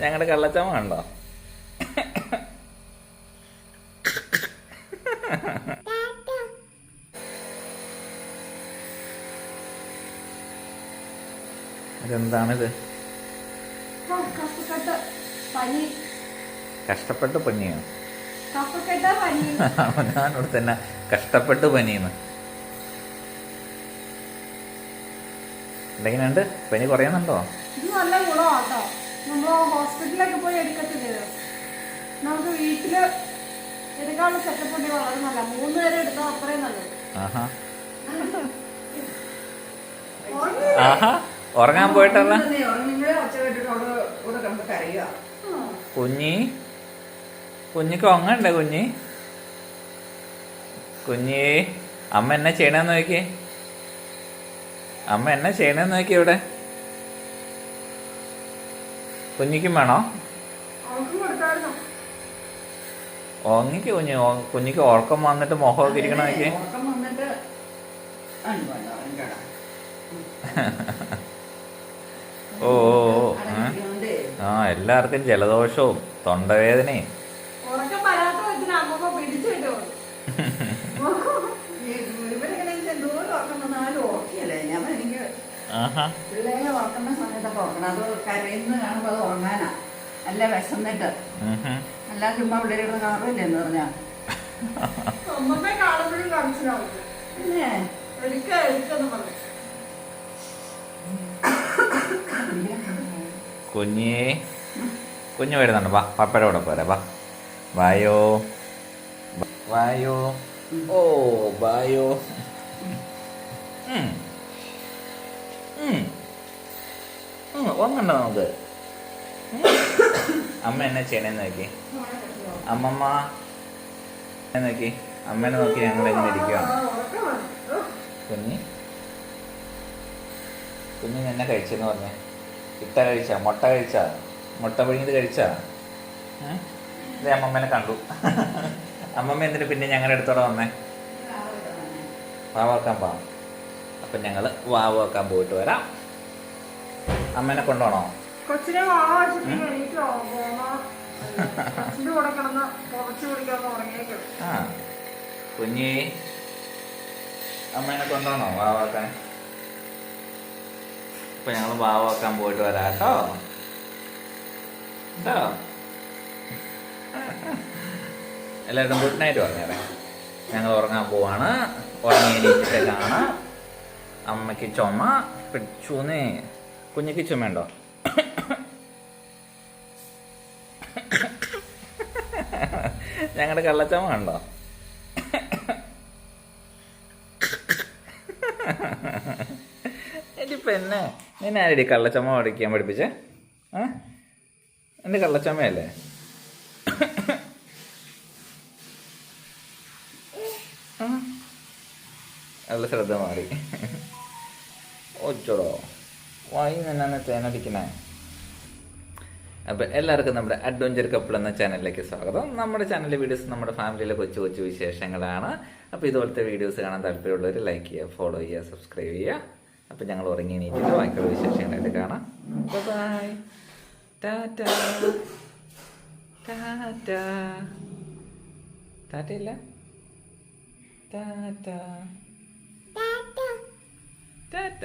ഞങ്ങളുടെ കള്ളച്ചമ്മ കണ്ടോ അതെന്താണിത്? കഷ്ടപ്പെട്ട് പനിയോ? ഞാനിവിടെ തന്നെ കഷ്ടപ്പെട്ട് പനിയെന്ന് എന്തെങ്ങനെയുണ്ട് പനി കുറയുന്നുണ്ടോ? നല്ല ഗുണമാട്ടോ നമ്മൾ ഹോസ്പിറ്റലിലൊക്കെ പോയി എടുക്കത്തില്ലല്ലോ നമുക്ക് വീട്ടിൽ എടുക്കാനുള്ള സെറ്റപ്പ് ഉണ്ടെങ്കിൽ വളരെ നല്ല മൂന്ന് പേരെ എടുത്താൽ അത്രയും നല്ലത്. ഉറങ്ങാൻ പോയിട്ടല്ല? കുഞ്ഞി? കുഞ്ഞിക്ക് ഉറങ്ങണ്ടേ കുഞ്ഞി? കുഞ്ഞി അമ്മ എന്നാ ചെയ്യണമെന്ന് നോക്കി അമ്മ എന്നാ ചെയ്യണമെന്ന് നോക്കി ഇവിടെ. കുഞ്ഞിക്കും വേണോ? ഓങ്ങിക്ക് ഉറങ്ങിക്ക് കുഞ്ഞ് കുഞ്ഞിക്ക് ഉറക്കം വന്നിട്ട് മുഖമൊക്കെ ഇരിക്കണ നോക്കി ഓ ആ എല്ലാവർക്കും ജലദോഷവും തൊണ്ടവേദനയും. ആഹാ. ഉറക്കണം അത് കരയുന്ന കാണുമ്പോൾ അത് ഉറങ്ങാനാ. അല്ല വിശന്നിട്ട്. അല്ല ചുമ്മാ പിള്ളേരോട് കാണുമല്ലേ എന്ന് പറഞ്ഞാ? കാണുമ്പോഴും പിന്നെ? കുഞ്ഞി. കുഞ്ഞു വരുന്നുണ്ട്. വാ പപ്പയുടെ കൂടെ പോരെ. വാ. വായോ. വായോ. ഓ വായോ. ഉം. ഉം, ഉറങ്ങണ്ട നമുക്ക്. അമ്മ എന്നെ ചെയ്യണേന്ന് നോക്കി. അമ്മമ്മ നോക്കി. അമ്മേനെ നോക്കി ഞങ്ങൾ എങ്ങനെ ഇരിക്കുകയാണ് കുഞ്ഞി. കുഞ്ഞി എന്നെ കഴിച്ചെന്ന് പറഞ്ഞേ. ഇട്ട കഴിച്ച? മുട്ട കഴിച്ച? മുട്ട പിഴിഞ്ഞത് കഴിച്ച? ഏ? അമ്മമ്മേനെ കണ്ടു. അമ്മമ്മ എന്തിനു പിന്നെ ഞങ്ങളുടെ അടുത്തോടെ വന്നേ? വാവാക്കാൻ പാ അപ്പം ഞങ്ങൾ വാവാക്കാൻ പോയിട്ട് വരാം. പുറച്ചു കൊണ്ടുപോണോ കൊച്ചിനെ ആ കുഞ്ഞി അമ്മേനെ കൊണ്ടുപോണോ വാവാക്കാൻ ഇപ്പൊ ഞങ്ങൾ വാവാക്കാൻ പോയിട്ട് വരാം കേട്ടോ? കേട്ടോ? എല്ലാവരും ഗുഡ് നൈറ്റ് പറഞ്ഞേരെ. ഞങ്ങൾ ഉറങ്ങാൻ പോവാണ്. ഉറങ്ങി എണീറ്റിട്ട് കാണാം. അമ്മയ്ക്ക് ചുമ പിടിച്ചൂന്നേ. കുഞ്ഞിക്ക് ചുമയുണ്ടോ ഞങ്ങളുടെ കള്ളച്ചമ കണ്ടോ? ഇതിപ്പോ എന്നെ നിന്നെ ആരടി കള്ളച്ചമ പഠിക്കാൻ പഠിപ്പിച്ചേ? ആ? എന്റെ കള്ളച്ചമയല്ലേ. നല്ല ശ്രദ്ധ മാറി. ഒച്ചോടോ വായി നിന്നാണ് തേനടിക്കണേ അപ്പം എല്ലാവർക്കും നമ്മുടെ അഡ്വഞ്ചർ കപ്പിൾ എന്ന ചാനലിലേക്ക് സ്വാഗതം. നമ്മുടെ ചാനലിലെ വീഡിയോസ് നമ്മുടെ ഫാമിലിയിലെ കൊച്ചു കൊച്ചു വിശേഷങ്ങളാണ്. അപ്പോൾ ഇതുപോലത്തെ വീഡിയോസ് കാണാൻ താല്പര്യമുള്ളവർ ലൈക്ക് ചെയ്യുക ഫോളോ ചെയ്യുക സബ്സ്ക്രൈബ് ചെയ്യുക. അപ്പം ഞങ്ങൾ ഉറങ്ങി നീറ്റിട്ട് ബാക്കിയുള്ള വിശേഷങ്ങളായിട്ട് കാണാം. Bye tata tata tata tata